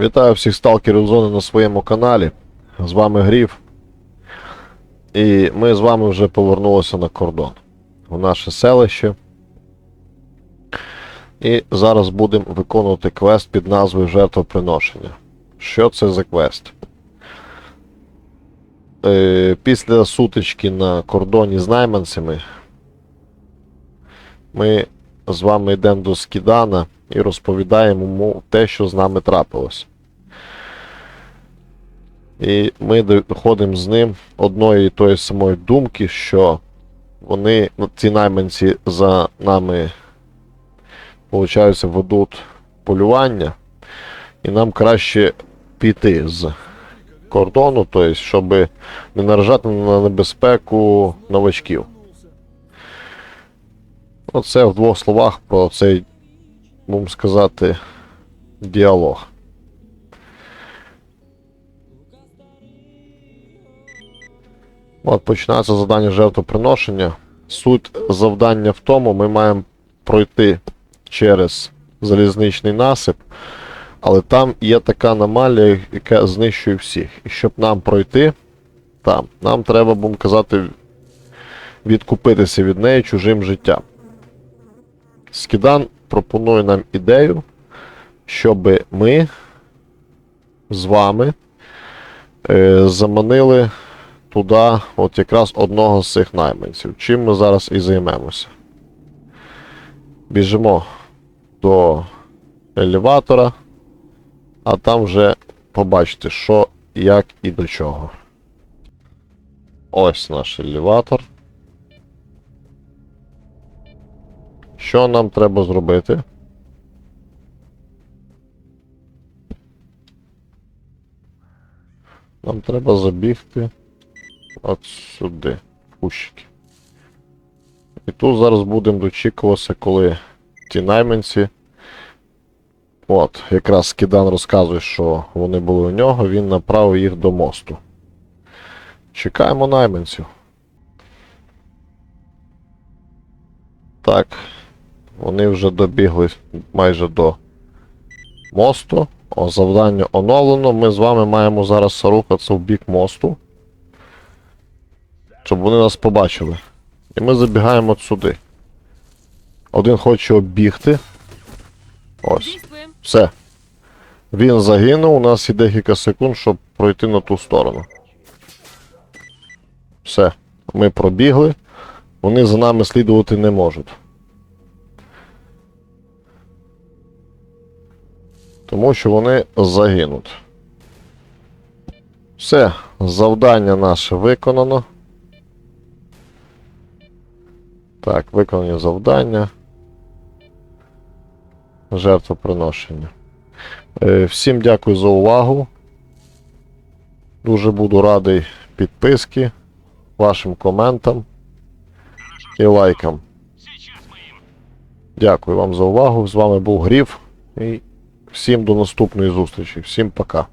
Вітаю всіх сталкерів зони на своєму каналі. З вами Гріф. І ми з вами вже повернулися на кордон в наше селище. І зараз будемо виконувати квест під назвою Жертвоприношення. Що це за квест? Е, після сутички на кордоні з найманцями ми з вами йдемо до Скідана і розповідаємо йому те, що з нами трапилось. І ми доходимо з ним одної і тої самої думки, що вони, ну, ці найманці за нами, виходить, ведуть полювання, і нам краще піти з кордону, тобто, щоб не наражати на небезпеку новачків. Оце в двох словах про цей, будемо сказати, діалог. От починається завдання жертвоприношення. Суть завдання в тому, ми маємо пройти через залізничний насип, але там є така аномалія, яка знищує всіх. І щоб нам пройти там, нам треба, будемо казати, відкупитися від неї чужим життям. Скідан пропонує нам ідею, щоб ми з вами е, заманили туди от якраз одного з цих найманців. Чим ми зараз і займемося. Біжимо до елеватора, а там вже побачите, що, як і до чого. Ось наш елеватор. Що нам треба зробити? Нам треба забігти от сюди, в. І тут зараз будемо дочікуватися, коли ті найманці. От, якраз Скідан розказує, що вони були у нього, він направив їх до мосту. Чекаємо найманців. Так. Вони вже добігли майже до мосту. О, завдання оновлено. Ми з вами маємо зараз рухатися в бік мосту. Щоб вони нас побачили. І ми забігаємо от сюди. Один хоче оббігти. Ось. Все. Він загинув, у нас є декілька секунд, щоб пройти на ту сторону. Все. Ми пробігли. Вони за нами слідувати не можуть. Тому що вони загинуть. Все, завдання наше виконано. Так, виконані завдання. Жертвоприношення. Е, Всім дякую за увагу. Дуже буду радий підписки, вашим коментам і лайкам. Дякую вам за увагу. З вами був Гріф. І всім до наступної зустрічі. Всім пока.